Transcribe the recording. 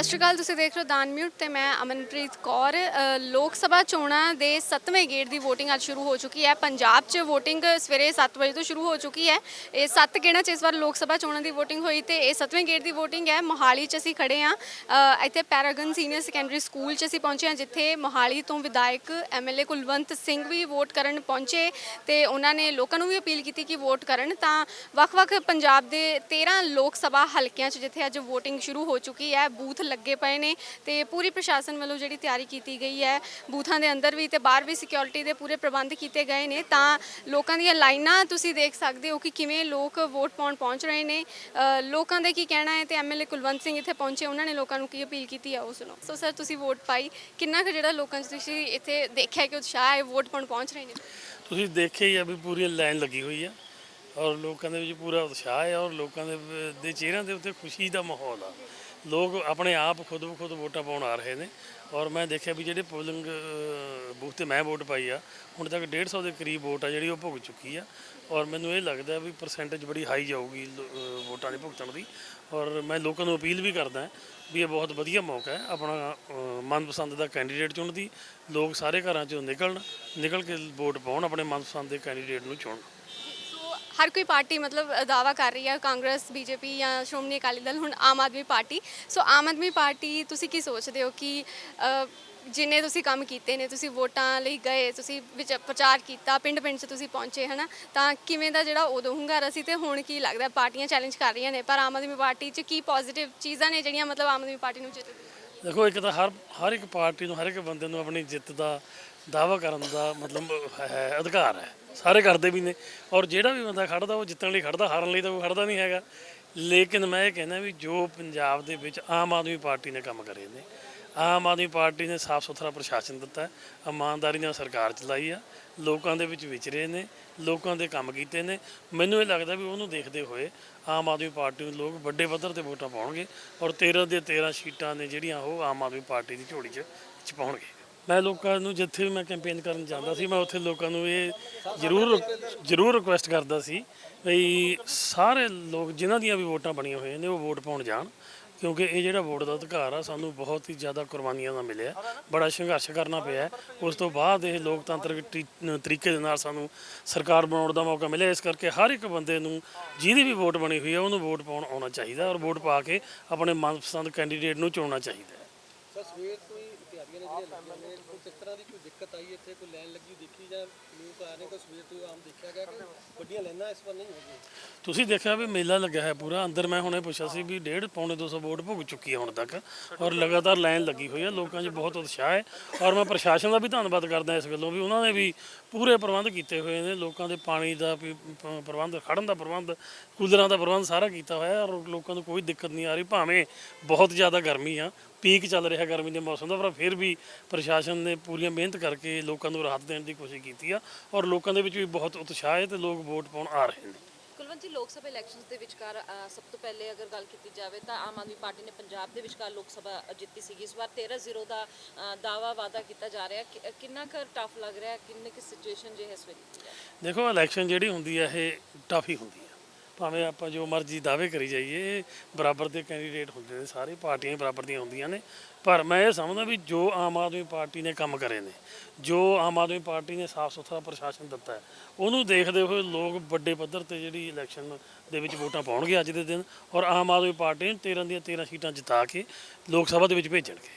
ਸਤਿ ਸ਼੍ਰੀ ਅਕਾਲ ਤੁਸੀਂ ਦੇਖ ਰਹੇ ਹੋ ਦਾਨ ਮਿਊਟ ਤੇ ਮੈਂ ਅਮਨਪ੍ਰੀਤ ਕੌਰ। ਅ, ਲੋਕ ਸਭਾ ਚੋਣਾਂ ਦੇ 7ਵੇਂ ਗੇੜ ਦੀ VOTING ਅੱਜ ਸ਼ੁਰੂ ਹੋ ਚੁੱਕੀ ਹੈ। ਪੰਜਾਬ 'ਚ VOTING ਸਵੇਰੇ 7 ਵਜੇ ਤੋਂ ਸ਼ੁਰੂ ਹੋ ਚੁੱਕੀ ਹੈ। ਇਹ 7 ਗੇੜਾਂ 'ਚ ਇਸ ਵਾਰ ਲੋਕ ਸਭਾ ਚੋਣਾਂ ਦੀ VOTING ਹੋਈ ਤੇ ਇਹ 7ਵੇਂ ਗੇੜ ਦੀ VOTING ਹੈ। ਮੋਹਾਲੀ 'ਚ ਅਸੀਂ ਖੜੇ ਹਾਂ। ਅ, ਇੱਥੇ ਪੈਰਾਗਨ ਸੀਨੀਅਰ ਸੈਕੰਡਰੀ ਸਕੂਲ 'ਚ ਅਸੀਂ ਪਹੁੰਚੇ ਹਾਂ ਜਿੱਥੇ ਮੋਹਾਲੀ ਤੋਂ ਵਿਧਾਇਕ ਐਮਐਲਏ ਕੁਲਵੰਤ ਸਿੰਘ ਵੀ ਵੋਟ ਕਰਨ ਪਹੁੰਚੇ ਤੇ ਉਹਨਾਂ ਨੇ ਲੋਕਾਂ ਨੂੰ ਵੀ ਅਪੀਲ ਕੀਤੀ ਕਿ ਵੋਟ ਕਰਨ। ਤਾਂ ਵੱਖ-ਵੱਖ ਪੰਜਾਬ ਦੇ 13 ਲੋਕ ਸਭਾ ਹਲਕਿਆਂ 'ਚ ਜਿੱਥੇ ਅੱਜ VOTING ਸ਼ੁਰੂ ਹੋ ਚੁੱਕੀ ਹੈ ਬੂਥ ਲੱਗੇ ਪਏ ਨੇ ਤੇ ਪੂਰੀ ਪ੍ਰਸ਼ਾਸਨ ਵੱਲੋਂ ਜਿਹੜੀ ਤਿਆਰੀ ਕੀਤੀ ਗਈ ਹੈ, ਬੂਥਾਂ ਦੇ ਅੰਦਰ ਵੀ ਤੇ ਬਾਹਰ ਵੀ ਸਿਕਿਉਰਿਟੀ ਦੇ ਪੂਰੇ ਪ੍ਰਬੰਧ ਕੀਤੇ ਗਏ ਨੇ, ਤਾਂ ਲੋਕਾਂ ਦੀਆਂ ਲਾਈਨਾਂ ਤੁਸੀਂ ਦੇਖ ਸਕਦੇ ਹੋ ਕਿ ਕਿਵੇਂ ਲੋਕ ਵੋਟ ਪਾਉਣ ਪਹੁੰਚ ਰਹੇ ਨੇ। ਲੋਕਾਂ ਦਾ ਕੀ ਕਹਿਣਾ ਹੈ ਤੇ ਐਮਐਲਏ ਕੁਲਵੰਤ ਸਿੰਘ ਇੱਥੇ ਪਹੁੰਚੇ, ਉਹਨਾਂ ਨੇ ਲੋਕਾਂ ਨੂੰ ਕੀ ਅਪੀਲ ਕੀਤੀ ਹੈ, ਉਹ ਸੁਣੋ। ਸੋ ਸਰ, ਤੁਸੀਂ ਵੋਟ ਪਾਈ, ਕਿੰਨਾ ਕੁ ਜਿਹੜਾ ਲੋਕਾਂ 'ਚ ਤੁਸੀਂ ਇੱਥੇ ਦੇਖਿਆ ਕਿ ਉਤਸ਼ਾਹ ਹੈ, ਵੋਟ ਪਾਉਣ ਪਹੁੰਚ ਰਹੇ ਨੇ? ਤੁਸੀਂ ਦੇਖਿਆ ਹੀ ਆ ਵੀ ਪੂਰੀ ਲਾਈਨ ਲੱਗੀ ਹੋਈ ਆ, ਔਰ ਲੋਕਾਂ ਦੇ ਵਿੱਚ ਪੂਰਾ ਉਤਸ਼ਾਹ ਹੈ, ਔਰ ਲੋਕਾਂ ਦੇ ਚਿਹਰਿਆਂ ਦੇ ਉੱਤੇ ਖੁਸ਼ੀ ਦਾ ਮਾਹੌਲ ਆ। ਲੋਕ ਆਪਣੇ ਆਪ ਖੁਦ ਬ ਖੁਦ ਵੋਟਾਂ ਪਾਉਣ ਆ ਰਹੇ ਨੇ ਔਰ ਮੈਂ ਦੇਖਿਆ ਵੀ ਜਿਹੜੇ ਪੋਲਿੰਗ ਬੂਥ ਤੇ ਮੈਂ ਵੋਟ ਪਾਈ ਆ, ਹੁਣ ਤੱਕ 150 ਦੇ ਕਰੀਬ ਵੋਟ ਆ ਜਿਹੜੀ ਉਹ ਭੁਗ ਚੁੱਕੀ ਆ ਔਰ ਮੈਨੂੰ ਇਹ ਲੱਗਦਾ ਵੀ ਪਰਸੈਂਟੇਜ ਬੜੀ ਹਾਈ ਜਾਊਗੀ ਵੋਟਾਂ ਦੀ ਭੁਗਤਣ ਦੀ ਔਰ ਮੈਂ ਲੋਕਾਂ ਨੂੰ ਅਪੀਲ ਵੀ ਕਰਦਾ ਵੀ ਇਹ ਬਹੁਤ ਵਧੀਆ ਮੌਕਾ ਹੈ ਆਪਣਾ ਮਨਪਸੰਦ ਦਾ ਕੈਂਡੀਡੇਟ ਚੁਣਨ ਦੀ, ਲੋਕ ਸਾਰੇ ਘਰਾਂ ਚੋਂ ਨਿਕਲਣ, ਨਿਕਲ ਕੇ ਵੋਟ ਪਾਉਣ, ਆਪਣੇ ਮਨਪਸੰਦ ਦੇ ਕੈਂਡੀਡੇਟ ਨੂੰ ਚੁਣਨ। ਹਰ ਕੋਈ ਪਾਰਟੀ ਮਤਲਬ ਦਾਵਾ ਕਰ ਰਹੀ ਹੈ, ਕਾਂਗਰਸ, ਬੀਜੇਪੀ ਜਾਂ ਸ਼੍ਰੋਮਣੀ ਅਕਾਲੀ ਦਲ, ਹੁਣ ਆਮ ਆਦਮੀ ਪਾਰਟੀ। ਸੋ ਆਮ ਆਦਮੀ ਪਾਰਟੀ, ਤੁਸੀਂ ਕੀ ਸੋਚਦੇ ਹੋ ਕਿ ਜਿੰਨੇ ਤੁਸੀਂ ਕੰਮ ਕੀਤੇ ਨੇ, ਤੁਸੀਂ ਵੋਟਾਂ ਲਈ ਗਏ, ਤੁਸੀਂ ਵਿੱਚ ਪ੍ਰਚਾਰ ਕੀਤਾ ਪਿੰਡ ਪਿੰਡ 'ਚ ਤੁਸੀਂ ਪਹੁੰਚੇ, ਹਨਾ, ਤਾਂ ਕਿਵੇਂ ਦਾ ਜਿਹੜਾ ਉਦੋਂ ਹੁੰਗਾਰਾ ਸੀ ਤੇ ਹੁਣ ਕੀ ਲੱਗਦਾ, ਪਾਰਟੀਆਂ ਚੈਲੰਜ ਕਰ ਰਹੀਆਂ ਨੇ, ਪਰ ਆਮ ਆਦਮੀ ਪਾਰਟੀ 'ਚ ਕੀ ਪੋਜ਼ਿਟਿਵ ਚੀਜ਼ਾਂ ਨੇ ਜਿਹੜੀਆਂ ਮਤਲਬ ਆਮ ਆਦਮੀ ਪਾਰਟੀ ਨੂੰ ਜਿੱਤ ਦੇਖੋ, ਇੱਕ ਤਾਂ ਹਰ ਹਰ ਇੱਕ ਪਾਰਟੀ ਨੂੰ, ਹਰ ਇੱਕ ਬੰਦੇ ਨੂੰ ਆਪਣੀ ਜਿੱਤ ਦਾ ਦਾਅਵਾ ਕਰਨ ਦਾ ਮਤਲਬ ਹੈ, ਅਧਿਕਾਰ ਹੈ। ਸਾਰੇ ਕਰਦੇ ਵੀ ਨੇ। ਔਰ ਜਿਹੜਾ ਵੀ ਬੰਦਾ ਖੜਦਾ, ਉਹ ਜਿੱਤਣ ਲਈ ਖੜਦਾ, ਹਾਰਨ ਲਈ ਤਾਂ ਉਹ ਖੜਦਾ ਨਹੀਂ ਹੈਗਾ। ਲੇਕਿਨ ਮੈਂ ਇਹ ਕਹਿੰਦਾ ਵੀ ਜੋ ਪੰਜਾਬ ਦੇ ਵਿੱਚ ਆਮ ਆਦਮੀ ਪਾਰਟੀ ਨੇ ਕੰਮ ਕਰੇ ਨੇ, ਆਮ ਆਦਮੀ ਪਾਰਟੀ ਨੇ ਸਾਫ਼ ਸੁਥਰਾ ਪ੍ਰਸ਼ਾਸਨ ਦਿੱਤਾ ਇਮਾਨਦਾਰੀ ਨਾਲ ਸਰਕਾਰ ਚਲਾਈ ਆ, ਲੋਕਾਂ ਦੇ ਵਿੱਚ ਵਿਚਰੇ ਨੇ, ਲੋਕਾਂ ਦੇ ਕੰਮ ਕੀਤੇ ਨੇ। ਮੈਨੂੰ ਇਹ ਲੱਗਦਾ ਵੀ ਉਹਨੂੰ ਦੇਖਦੇ ਹੋਏ ਆਮ ਆਦਮੀ ਪਾਰਟੀ ਨੂੰ ਲੋਕ ਵੱਡੇ ਪੱਧਰ ਤੇ ਵੋਟਾਂ ਪਾਉਣਗੇ ਔਰ 13 ਦੇ 13 ਸੀਟਾਂ ਨੇ ਜਿਹੜੀਆਂ ਉਹ ਆਮ ਆਦਮੀ ਪਾਰਟੀ ਦੀ ਝੋਲੀ 'ਚ ਚ ਪਾਉਣਗੇ। ਮੈਂ ਲੋਕਾਂ ਨੂੰ ਜਿੱਥੇ ਵੀ ਮੈਂ ਕੈਂਪੇਨ ਕਰਨ ਜਾਂਦਾ ਸੀ, ਮੈਂ ਉੱਥੇ ਲੋਕਾਂ ਨੂੰ ਇਹ ਜ਼ਰੂਰ ਜ਼ਰੂਰ ਰਿਕੁਐਸਟ ਕਰਦਾ ਸੀ ਵੀ ਸਾਰੇ ਲੋਕ ਜਿਨ੍ਹਾਂ ਦੀਆਂ ਵੀ ਵੋਟਾਂ ਬਣੀਆਂ ਹੋਈਆਂ ਨੇ ਉਹ ਵੋਟ ਪਾਉਣ ਜਾਣ, ਕਿਉਂਕਿ ਇਹ ਜਿਹੜਾ ਵੋਟ ਦਾ ਅਧਿਕਾਰ ਆ, ਸਾਨੂੰ ਬਹੁਤ ਹੀ ਜ਼ਿਆਦਾ ਕੁਰਬਾਨੀਆਂ ਦਾ ਮਿਲਿਆ। ਬੜਾ ਸੰਘਰਸ਼ ਕਰਨਾ ਪਿਆ। ਉਸ ਤੋਂ ਬਾਅਦ ਇਹ ਲੋਕਤੰਤਰਿਕ ਤਰੀਕੇ ਦੇ ਨਾਲ ਸਾਨੂੰ ਸਰਕਾਰ ਬਣਾਉਣ ਦਾ ਮੌਕਾ ਮਿਲਿਆ। ਇਸ ਕਰਕੇ ਹਰ ਇੱਕ ਬੰਦੇ ਨੂੰ ਜਿਹਦੀ ਵੀ ਵੋਟ ਬਣੀ ਹੋਈ ਹੈ ਉਹਨੂੰ ਵੋਟ ਪਾਉਣ ਆਉਣਾ ਚਾਹੀਦਾ ਔਰ ਵੋਟ ਪਾ ਕੇ ਆਪਣੇ ਮਨਪਸੰਦ ਕੈਂਡੀਡੇਟ ਨੂੰ ਚੁਣਨਾ ਚਾਹੀਦਾ ਸਰ, ਸਵੇਰ ਤੋਂ ਹੀ ਨੇ ਜਿਹੜੀਆਂ ਨੇ। ਕੋਈ ਕਿਸ ਤਰ੍ਹਾਂ ਦੀ ਕੋਈ ਦਿੱਕਤ ਆਈ ਇੱਥੇ? ਕੋਈ ਲਾਈਨ ਲੱਗੀ, ਦੇਖੀ ਜਾਂ ਲੋਕ ਆ ਰਹੇ, ਕੋਈ ਸਵੇਰ ਤੋਂ ਆਮ ਦੇਖਿਆ ਗਿਆ ਕਿ ਵੱਡੀਆਂ ਲਾਈਨਾਂ ਇਸ ਵਾਰ ਨਹੀਂ ਹੋਗੀਆਂ? ਤੁਸੀਂ ਦੇਖਿਆ ਵੀ ਮੇਲਾ ਲੱਗਿਆ ਹੈ ਪੂਰਾ? ਅੰਦਰ ਮੈਂ ਹੁਣੇ ਪੁੱਛਿਆ ਸੀ ਵੀ ਡੇਢ ਪੌਣੇ 200 ਵੋਟ ਭੁਗ ਚੁੱਕੀ ਹੈ ਹੁਣ ਤੱਕ ਔਰ ਲਗਾਤਾਰ ਲਾਈਨ ਲੱਗੀ ਹੋਈ ਹੈ ਲੋਕਾਂ 'ਚ ਬਹੁਤ ਉਤਸ਼ਾਹ ਹੈ ਔਰ ਮੈਂ ਪ੍ਰਸ਼ਾਸਨ ਦਾ ਵੀ ਧੰਨਵਾਦ ਕਰਦਾ ਇਸ ਗੱਲੋਂ ਵੀ ਉਹਨਾਂ ਨੇ ਵੀ ਪੂਰੇ ਪ੍ਰਬੰਧ ਕੀਤੇ ਹੋਏ ਨੇ। ਲੋਕਾਂ ਦੇ ਪਾਣੀ ਦਾ ਵੀ ਪ- ਪ੍ਰਬੰਧ ਖੜਨ ਦਾ ਪ੍ਰਬੰਧ, ਕੂਲਰਾਂ ਦਾ ਪ੍ਰਬੰਧ ਸਾਰਾ ਕੀਤਾ ਹੋਇਆ ਹੈ ਔਰ ਲੋਕਾਂ ਨੂੰ ਕੋਈ ਦਿੱਕਤ ਨਹੀਂ ਆ ਰਹੀ। ਭਾਵੇਂ ਬਹੁਤ ਜ਼ਿਆਦਾ ਗਰਮੀ ਆ ਪੀਕ ਚੱਲ ਰਿਹਾ ਗਰਮੀ ਦੇ ਮੌਸਮ ਦਾ ਪਰ ਫਿਰ ਵੀ ਪ੍ਰਸ਼ਾਸਨ ਨੇ ਪੂਰੀਆਂ ਮਿਹਨਤ ਕਰਕੇ ਲੋਕਾਂ ਨੂੰ ਰਾਹਤ ਦੇਣ ਦੀ ਕੋਸ਼ਿਸ਼ ਕੀਤੀ ਆ ਔਰ ਲੋਕਾਂ ਦੇ ਵਿੱਚ ਵੀ ਬਹੁਤ ਉਤਸ਼ਾਹ ਹੈ ਤੇ ਲੋਕ ਵੋਟ ਪਾਉਣ ਆ ਰਹੇ ਨੇ। ਕੁਲਵੰਤ ਜੀ ਲੋਕ ਸਭਾ ਇਲੈਕਸ਼ਨਸ ਦੇ ਵਿਚਕਾਰ ਸਭ ਤੋਂ ਪਹਿਲੇ ਅਗਰ ਗੱਲ ਕੀਤੀ ਜਾਵੇ ਤਾਂ ਆਮ ਆਦਮੀ ਪਾਰਟੀ ਨੇ ਪੰਜਾਬ ਦੇ ਵਿਚਕਾਰ ਲੋਕ ਸਭਾ ਜਿੱਤੀ ਸੀਗੀ। ਇਸ ਵਾਰ 13-0 ਦਾ ਦਾਵਾ ਵਾਦਾ ਕੀਤਾ ਜਾ ਰਿਹਾ। ਕਿੰਨਾ ਕੁ ਟਫ ਲੱਗ ਰਿਹਾ? ਕਿੰਨੇ ਕਿ ਸਿਚੁਏਸ਼ਨ ਜੇ ਹੈ ਇਸ ਵੇਲੇ? ਦੇਖੋ ਇਲੈਕਸ਼ਨ ਜਿਹੜੀ ਹੁੰਦੀ ਹੈ ਇਹ ਟਫ ਹੀ ਹੁੰਦੀ ਹੈ ਭਾਵੇਂ ਆਪਾਂ ਜੋ ਮਰਜ਼ੀ ਦਾਅਵੇ ਕਰੀ ਜਾਈਏ ਇਹ ਬਰਾਬਰ ਦੇ ਕੈਂਡੀਡੇਟ ਹੁੰਦੇ ਨੇ, ਸਾਰੇ ਪਾਰਟੀਆਂ ਹੀ ਬਰਾਬਰ ਦੀਆਂ ਹੁੰਦੀਆਂ ਨੇ। ਪਰ ਮੈਂ ਇਹ ਸਮਝਦਾ ਵੀ ਜੋ ਆਮ ਆਦਮੀ ਪਾਰਟੀ ਨੇ ਕੰਮ ਕਰੇ ਨੇ, ਜੋ ਆਮ ਆਦਮੀ ਪਾਰਟੀ ਨੇ ਸਾਫ਼ ਸੁਥਰਾ ਪ੍ਰਸ਼ਾਸਨ ਦਿੱਤਾ ਹੈ, ਉਹਨੂੰ ਦੇਖਦੇ ਹੋਏ ਲੋਕ ਵੱਡੇ ਪੱਧਰ ਤੇ ਜਿਹੜੀ ਇਲੈਕਸ਼ਨ ਦੇ ਵਿੱਚ ਵੋਟਾਂ ਪਾਉਣਗੇ ਅੱਜ ਦੇ ਦਿਨ, ਔਰ ਆਮ ਆਦਮੀ ਪਾਰਟੀ ਨੂੰ 13 ਦੀਆਂ 13 ਸੀਟਾਂ ਜਿਤਾ ਕੇ ਲੋਕ ਸਭਾ ਦੇ ਵਿੱਚ ਭੇਜਣਗੇ।